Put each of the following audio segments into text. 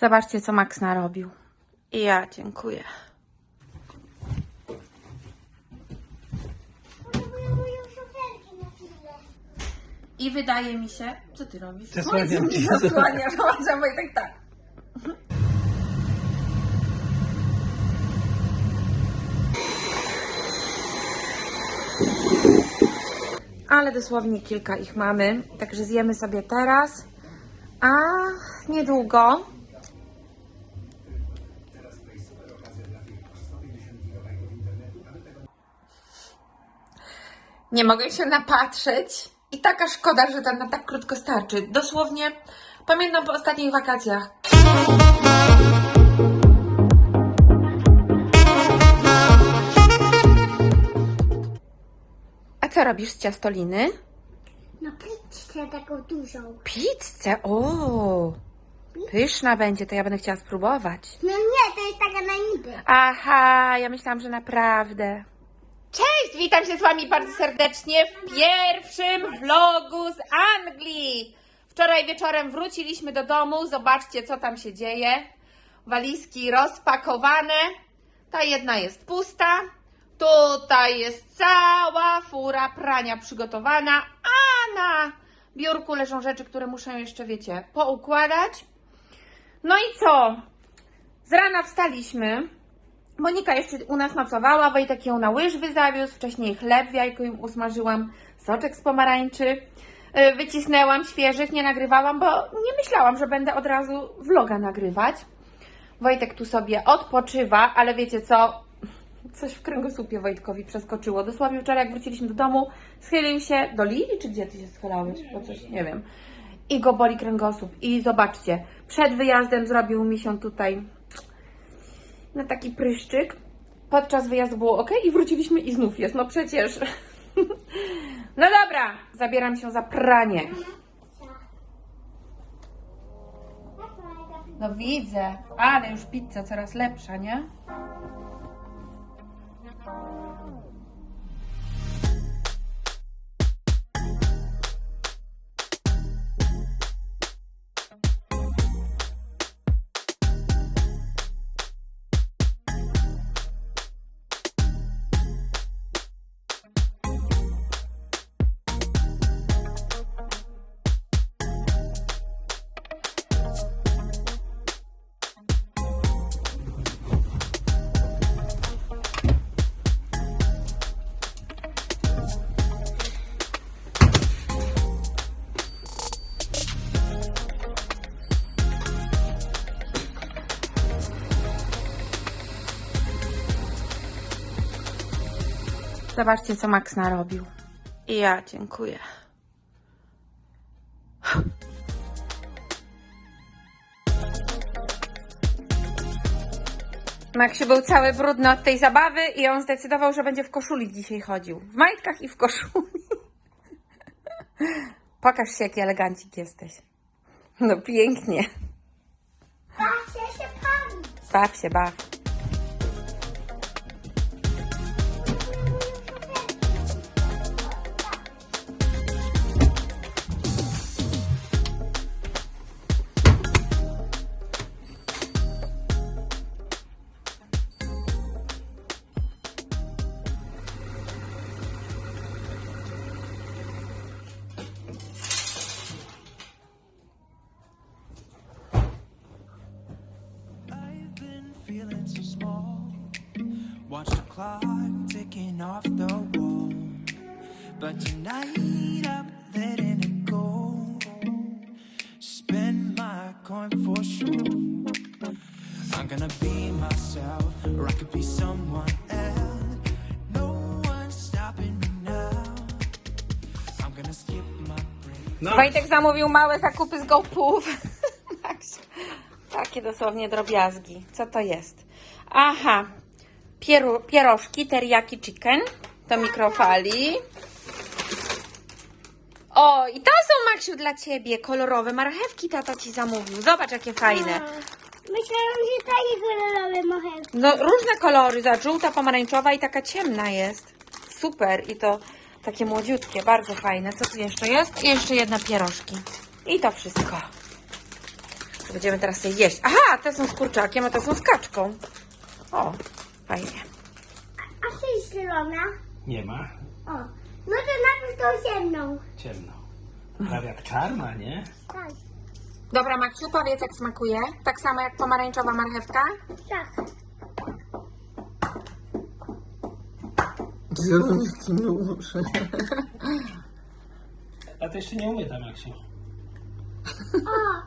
Zobaczcie, co Max narobił. I ja dziękuję. I wydaje mi się... Co ty robisz? Zasłaniam ci. zasłania, Zobaczmy i tak tak. Ale dosłownie kilka ich mamy, także zjemy sobie teraz, a niedługo Nie mogę się napatrzeć. I taka szkoda, że to na tak krótko starczy. Dosłownie pamiętam po ostatnich wakacjach. A co robisz z ciastoliny? No pizzę taką dużą. Pizzę, o, pyszna będzie, to ja będę chciała spróbować. No nie, to jest taka na niby. Aha, ja myślałam, że naprawdę. Cześć, witam się z Wami bardzo serdecznie w pierwszym vlogu z Anglii. Wczoraj wieczorem wróciliśmy do domu, zobaczcie co tam się dzieje. Walizki rozpakowane, ta jedna jest pusta, tutaj jest cała fura prania przygotowana, a na biurku leżą rzeczy, które muszę jeszcze, wiecie, poukładać. No i co? Z rana wstaliśmy, Monika jeszcze u nas nocowała, Wojtek ją na łyżwy zawiózł, wcześniej chleb w jajku im usmażyłam, soczek z pomarańczy, yy, wycisnęłam świeżych, nie nagrywałam, bo nie myślałam, że będę od razu vloga nagrywać. Wojtek tu sobie odpoczywa, ale wiecie co? Coś w kręgosłupie Wojtkowi przeskoczyło. Dosłownie wczoraj jak wróciliśmy do domu, schylił się do Lili, czy gdzie ty się schylałeś? Bo coś, nie wiem. I go boli kręgosłup. I zobaczcie, przed wyjazdem zrobił mi się tutaj na taki pryszczyk. Podczas wyjazdu było ok i wróciliśmy i znów jest. No przecież. No dobra, zabieram się za pranie. No widzę, ale już pizza coraz lepsza, nie? Zobaczcie, co Max narobił. I ja dziękuję. Maksiu był cały brudny od tej zabawy i on zdecydował, że będzie w koszuli dzisiaj chodził. W majtkach i w koszuli. Pokaż się, jaki elegancik jesteś. No pięknie. Patrzcie się pan. Baw się, baw. Clock ticking off the wall. But tonight I'm letting it go. Spend my coin for sure. I'm gonna be myself, or I could be someone else. No one's stopping me now. I'm gonna skip my break. No, Wojtek zamówił małe zakupy z GoPów. Takie dosłownie drobiazgi. Co to jest? Aha, Pieru, pierożki teriyaki chicken do mikrofali. O, i to są, Maksiu, dla Ciebie kolorowe marchewki tata Ci zamówił. Zobacz, jakie fajne. Myślałam, że takie kolorowe marchewki. No, różne kolory, za żółta, pomarańczowa i taka ciemna jest. Super, i to takie młodziutkie, bardzo fajne. Co tu jeszcze jest? I jeszcze jedna pierożki. I to wszystko. Będziemy teraz je jeść. Aha, te są z kurczakiem, a te są z kaczką. O, fajnie. A co jest zielona? Nie ma. O, no to najpierw tą ziemną. Ciemno. Prawie jak czarna, nie? Tak, Dobra, Maksiu, powiedz jak smakuje. Tak samo jak pomarańczowa marchewka? tak. A to jeszcze nie umyta, Maksiu. O,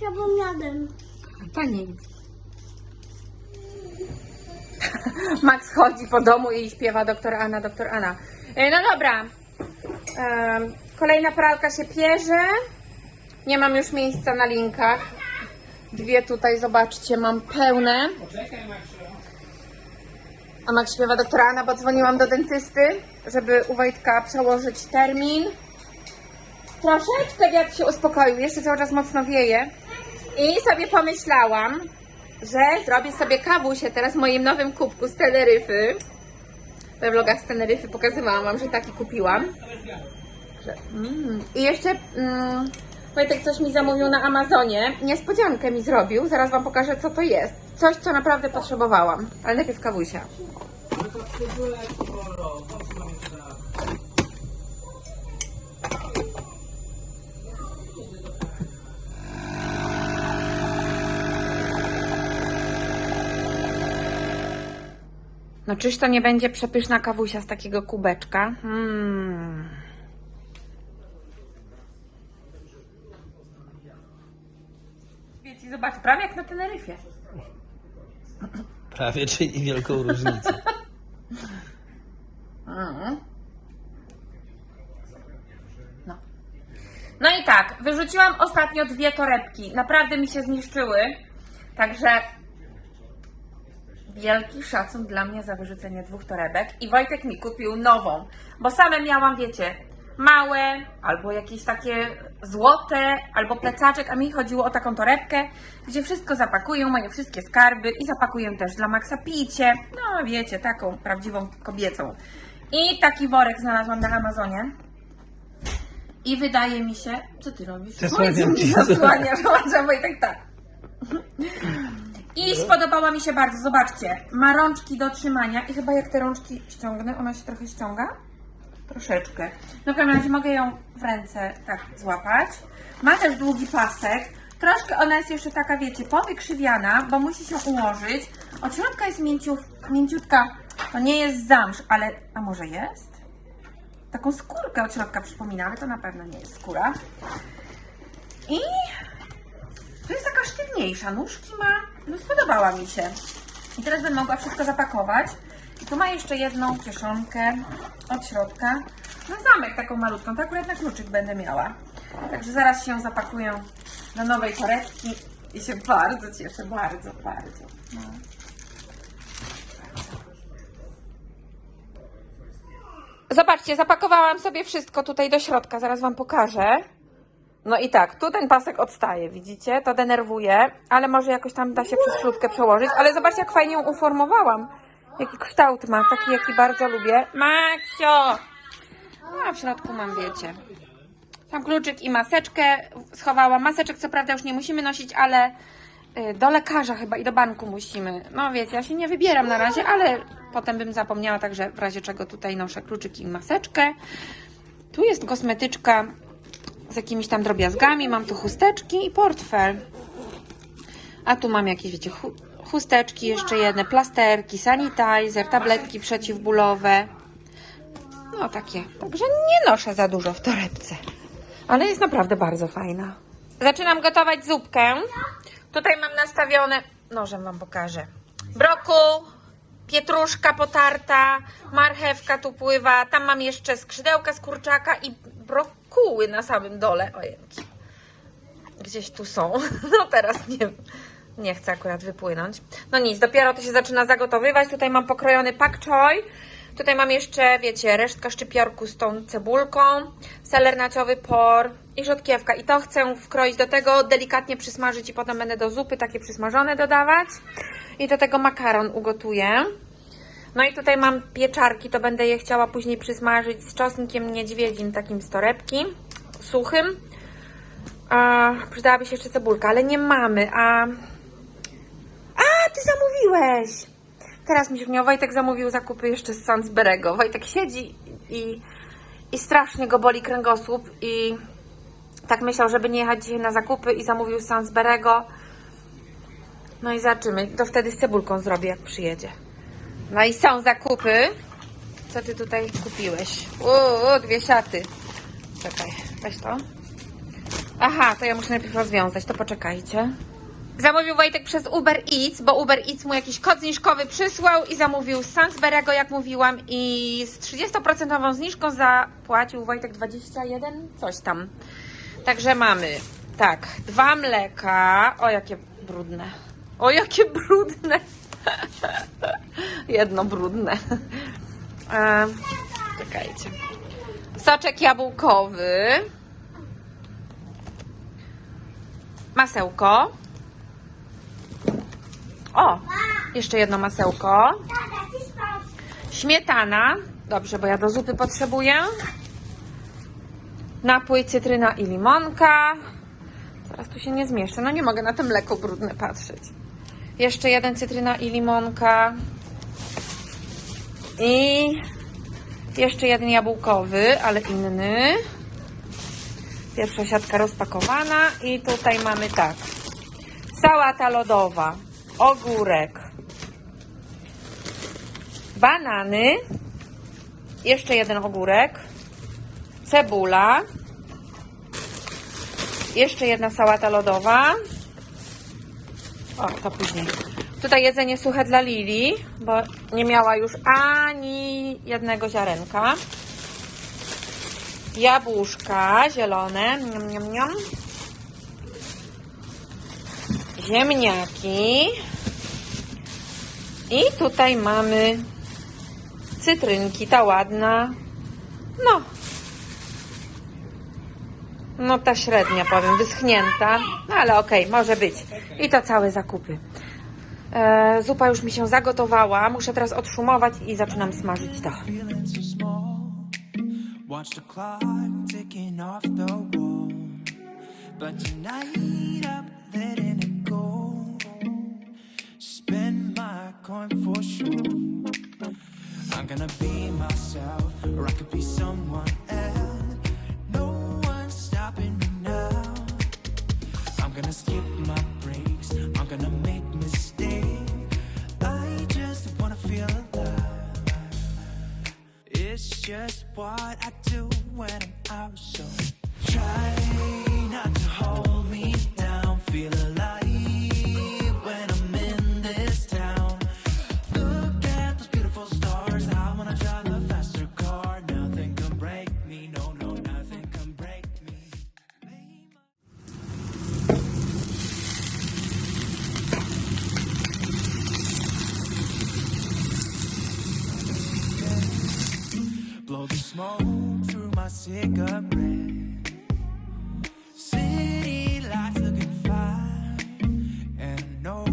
zapomniałem. To nic. Max chodzi po domu i śpiewa doktor Anna, doktor Anna. E, No dobra. Kolejna pralka się pierze. Nie mam już miejsca na linkach. Dwie tutaj, zobaczcie, mam pełne. A Max śpiewa doktora Anna, bo dzwoniłam do dentysty, żeby u Wojtka przełożyć termin. Troszeczkę wiatr się uspokoił, jeszcze cały czas mocno wieje. I sobie pomyślałam, że zrobię sobie kawusię teraz w moim nowym kubku z Teneryfy. We vlogach z Teneryfy pokazywałam Wam, że taki kupiłam. Mm. I jeszcze mm, coś mi zamówił na Amazonie. Niespodziankę mi zrobił. Zaraz Wam pokażę, co to jest. Coś, co naprawdę potrzebowałam. Ale najpierw kawusia. No czyż to nie będzie przepyszna kawusia z takiego kubeczka? Hmm. Wiecie, zobacz, prawie jak na Teneryfie. Prawie, czyli wielką różnicę. Mm. No. No i tak, wyrzuciłam ostatnio dwie torebki. Naprawdę mi się zniszczyły. Także wielki szacun dla mnie za wyrzucenie dwóch torebek. I Wojtek mi kupił nową, bo same miałam, wiecie, małe, albo jakieś takie złote, albo plecaczek, a mi chodziło o taką torebkę, gdzie wszystko zapakują, moje wszystkie skarby i zapakuję też dla Maxa picie. No wiecie, taką prawdziwą kobiecą. I taki worek znalazłam na Amazonie. I wydaje mi się, co ty robisz? Zasłaniam Słońce mi zasłaniasz, Włączam Wojtek tak. I spodobała mi się bardzo, zobaczcie, ma rączki do trzymania i chyba jak te rączki ściągnę, ona się trochę ściąga. Troszeczkę. No w każdym razie mogę ją w ręce tak złapać. Ma też długi pasek. Troszkę ona jest jeszcze taka, wiecie, powykrzywiana, bo musi się ułożyć. Od środka jest mięciów, mięciutka. To nie jest zamsz, ale... A może jest? Taką skórkę od środka przypomina, ale to na pewno nie jest skóra. I to jest taka sztywniejsza. Nóżki ma. No spodobała mi się. I teraz będę mogła wszystko zapakować. I tu ma jeszcze jedną kieszonkę od środka. Na zamek taką malutką. To akurat na kluczyk będę miała. Także zaraz się zapakuję do nowej torebki. I się bardzo cieszę. Bardzo, bardzo. No. Zobaczcie, zapakowałam sobie wszystko tutaj do środka. Zaraz Wam pokażę. No i tak, tu ten pasek odstaje, widzicie? To denerwuje, ale może jakoś tam da się przez śrubkę przełożyć. Ale zobaczcie, jak fajnie ją uformowałam. Jaki kształt ma, taki jaki bardzo lubię. Maksio! No, a w środku mam, wiecie. Tam kluczyk i maseczkę schowałam. Maseczek co prawda już nie musimy nosić, ale y, do lekarza chyba i do banku musimy. No wiecie, ja się nie wybieram na razie, ale potem bym zapomniała, także w razie czego tutaj noszę kluczyk i maseczkę. Tu jest kosmetyczka z jakimiś tam drobiazgami. Mam tu chusteczki i portfel. A tu mam jakieś, wiecie, chu chusteczki, jeszcze jedne, plasterki, sanitizer, tabletki przeciwbólowe. No takie. Także nie noszę za dużo w torebce. Ale jest naprawdę bardzo fajna. Zaczynam gotować zupkę. Tutaj mam nastawione, nożem Wam pokażę. Brokuł, pietruszka potarta, marchewka tu pływa. Tam mam jeszcze skrzydełka z kurczaka i brokuły na samym dole. Ojenki. Gdzieś tu są. No teraz nie nie chcę akurat wypłynąć. No nic, dopiero to się zaczyna zagotowywać. Tutaj mam pokrojony pak choi. Tutaj mam jeszcze, wiecie, resztkę szczypiorku z tą cebulką, seler naciowy, por i rzodkiewka. I to chcę wkroić do tego, delikatnie przysmażyć i potem będę do zupy takie przysmażone dodawać. I do tego makaron ugotuję. No i tutaj mam pieczarki, to będę je chciała później przysmażyć z czosnkiem niedźwiedzim, takim z torebki, suchym. A, przydałaby się jeszcze cebulka, ale nie mamy, a... A, ty zamówiłeś! Teraz mi się wniosł, Wojtek zamówił zakupy jeszcze z Sainsbury'ego. Wojtek siedzi i, i strasznie go boli kręgosłup i tak myślał, żeby nie jechać dzisiaj na zakupy i zamówił z Sainsbury'ego. No i zobaczymy. To wtedy z cebulką zrobię, jak przyjedzie. No i są zakupy. Co ty tutaj kupiłeś? Uuu, dwie siaty. Czekaj, weź to. Aha, to ja muszę najpierw rozwiązać, to poczekajcie. Zamówił Wojtek przez Uber Eats, bo Uber Eats mu jakiś kod zniżkowy przysłał i zamówił z Sainsbury'ego, jak mówiłam, i z 30% zniżką zapłacił Wojtek 21, coś tam. Także mamy, tak, dwa mleka, o jakie brudne, o jakie brudne, jedno brudne. E, czekajcie. Soczek jabłkowy, masełko. O, jeszcze jedno masełko. Śmietana. Dobrze, bo ja do zupy potrzebuję. Napój cytryna i limonka. Zaraz tu się nie zmieszczę. No nie mogę na to mleko brudne patrzeć. Jeszcze jeden cytryna i limonka. I jeszcze jeden jabłkowy, ale inny. Pierwsza siatka rozpakowana. I tutaj mamy tak. Sałata lodowa. Ogórek banany, jeszcze jeden ogórek, cebula, jeszcze jedna sałata lodowa. O, to później. Tutaj jedzenie suche dla Lili, bo nie miała już ani jednego ziarenka. Jabłuszka zielone, niam, niam, niam. Ziemniaki. I tutaj mamy cytrynki, ta ładna. No. No ta średnia, powiem, wyschnięta. No ale okej, może być. I to całe zakupy. E, zupa już mi się zagotowała. Muszę teraz odszumować i zaczynam smażyć to. I'm gonna be myself, or I could be someone gonna skip my breaks. I'm gonna make mistakes. I just wanna feel alive. It's just what I do when I'm out. So try smoke through my cigarette. City lights looking fine. And I know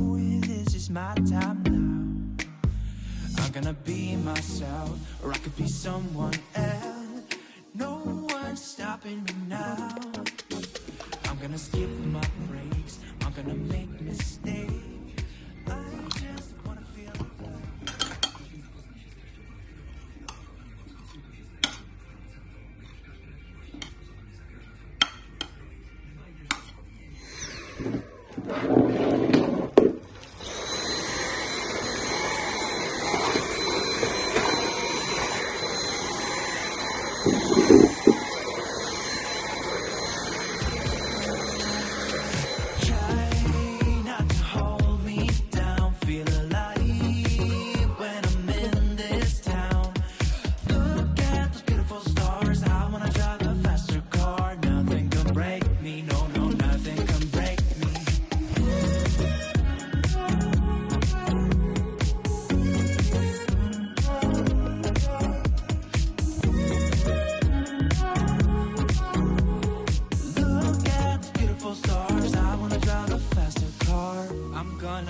this is my time now. I'm gonna be myself, or I could be someone else. No one's stopping me now. I'm gonna skip my breaks. I'm gonna make mistakes.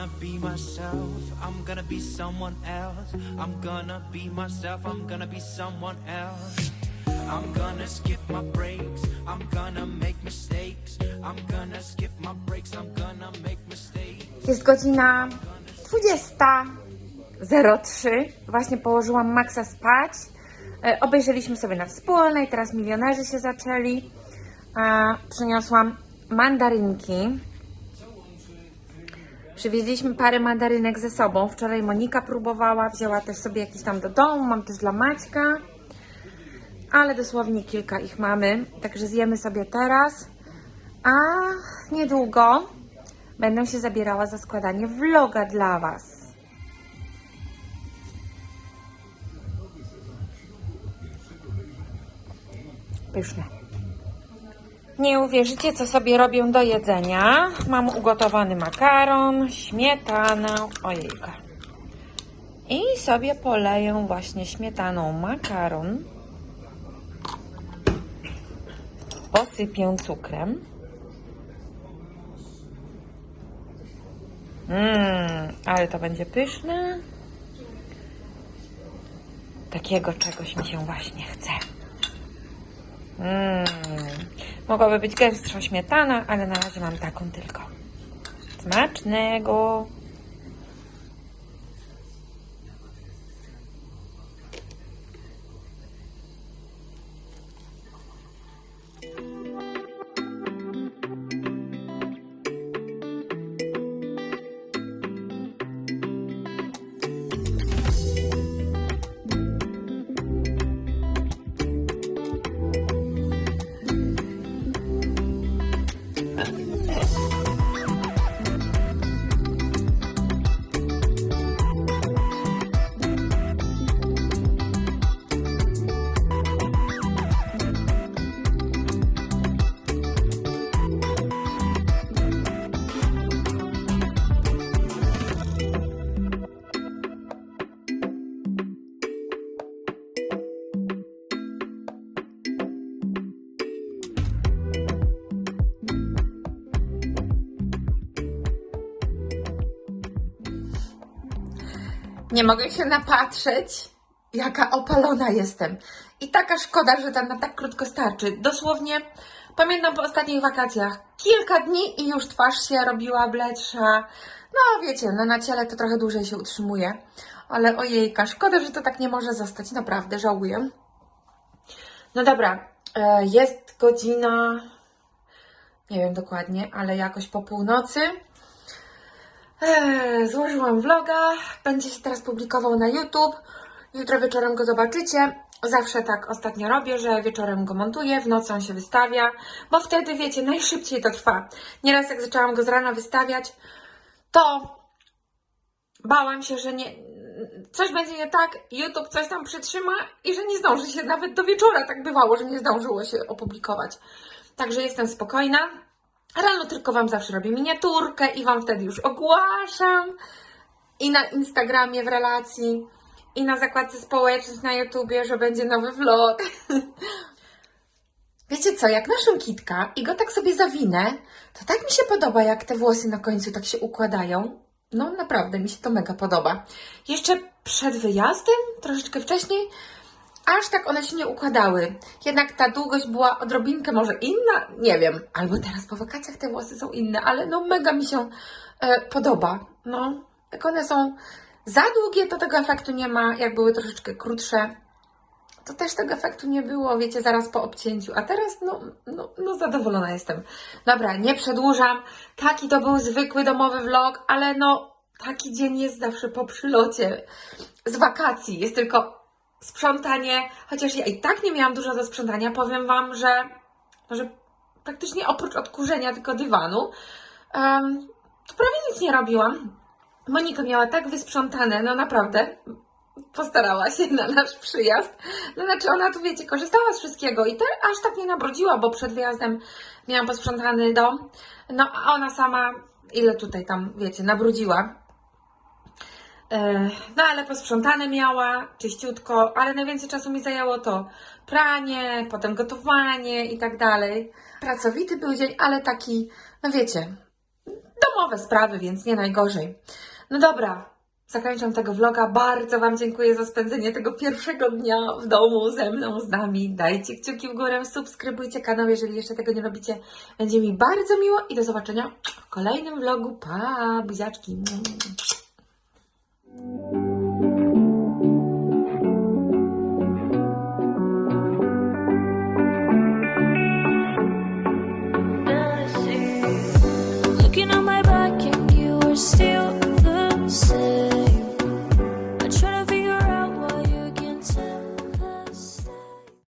Gonna be myself. I'm gonna be someone else. I'm gonna be myself. I'm gonna be someone else. I'm gonna skip my breaks. I'm gonna make mistakes. I'm gonna skip my breaks. I'm gonna make mistakes. Jest godzina 20.03. Właśnie położyłam Maxa spać. E, Obejrzeliśmy sobie na wspólnej, teraz milionerzy się zaczęli. E, Przyniosłam mandarynki. Przywieźliśmy parę mandarynek ze sobą. Wczoraj Monika próbowała, wzięła też sobie jakieś tam do domu. Mam też dla Maćka. Ale dosłownie kilka ich mamy. Także zjemy sobie teraz. A niedługo będę się zabierała za składanie vloga dla Was. Pyszne. Nie uwierzycie, co sobie robię do jedzenia. Mam ugotowany makaron, śmietanę, ojejka. I sobie poleję właśnie śmietaną makaron. Posypię cukrem. Mmm, ale to będzie pyszne. Takiego czegoś mi się właśnie chce. Mmm, mogłaby być gęstsza śmietana, ale na razie mam taką tylko. Smacznego. Nie mogę się napatrzeć, jaka opalona jestem. I taka szkoda, że tam na tak krótko starczy. Dosłownie pamiętam po ostatnich wakacjach kilka dni i już twarz się robiła bledsza. No wiecie, no na ciele to trochę dłużej się utrzymuje. Ale ojejka, szkoda, że to tak nie może zostać. Naprawdę, żałuję. No dobra, e, jest godzina, nie wiem dokładnie, ale jakoś po północy. Eee, złożyłam vloga, będzie się teraz publikował na YouTube. Jutro wieczorem go zobaczycie. Zawsze tak ostatnio robię, że wieczorem go montuję, w nocy on się wystawia, bo wtedy wiecie, najszybciej to trwa. Nieraz jak zaczęłam go z rana wystawiać, to bałam się, że nie, coś będzie nie tak, YouTube coś tam przytrzyma i że nie zdąży się nawet do wieczora. Tak bywało, że nie zdążyło się opublikować. Także jestem spokojna. Rano tylko Wam zawsze robię miniaturkę i Wam wtedy już ogłaszam. I na Instagramie w relacji, i na zakładce społecznych na YouTubie, że będzie nowy vlog. Wiecie co, jak naszą kitka i go tak sobie zawinę, to tak mi się podoba, jak te włosy na końcu tak się układają. No naprawdę, mi się to mega podoba. Jeszcze przed wyjazdem, troszeczkę wcześniej, aż tak one się nie układały. Jednak ta długość była odrobinkę może inna, nie wiem. Albo teraz po wakacjach te włosy są inne, ale no mega mi się e, podoba. No, jak one są za długie, to tego efektu nie ma. Jak były troszeczkę krótsze, to też tego efektu nie było, wiecie, zaraz po obcięciu. A teraz, no, no, no zadowolona jestem. Dobra, nie przedłużam. Taki to był zwykły domowy vlog, ale no, taki dzień jest zawsze po przylocie z wakacji. Jest tylko sprzątanie, chociaż ja i tak nie miałam dużo do sprzątania. Powiem Wam, że, że praktycznie oprócz odkurzenia tylko dywanu, em, to prawie nic nie robiłam. Monika miała tak wysprzątane, no naprawdę, postarała się na nasz przyjazd. No znaczy ona tu, wiecie, korzystała z wszystkiego i te, aż tak nie nabrudziła, bo przed wyjazdem miałam posprzątany dom. No a ona sama, ile tutaj tam, wiecie, nabrudziła. E, No ale posprzątane miała, czyściutko, ale najwięcej czasu mi zajęło to pranie, potem gotowanie i tak dalej. Pracowity był dzień, ale taki, no wiecie, domowe sprawy, więc nie najgorzej. No dobra, zakończam tego vloga. Bardzo Wam dziękuję za spędzenie tego pierwszego dnia w domu ze mną, z nami. Dajcie kciuki w górę, subskrybujcie kanał, jeżeli jeszcze tego nie robicie. Będzie mi bardzo miło i do zobaczenia w kolejnym vlogu. Pa, buziaczki. Thank you.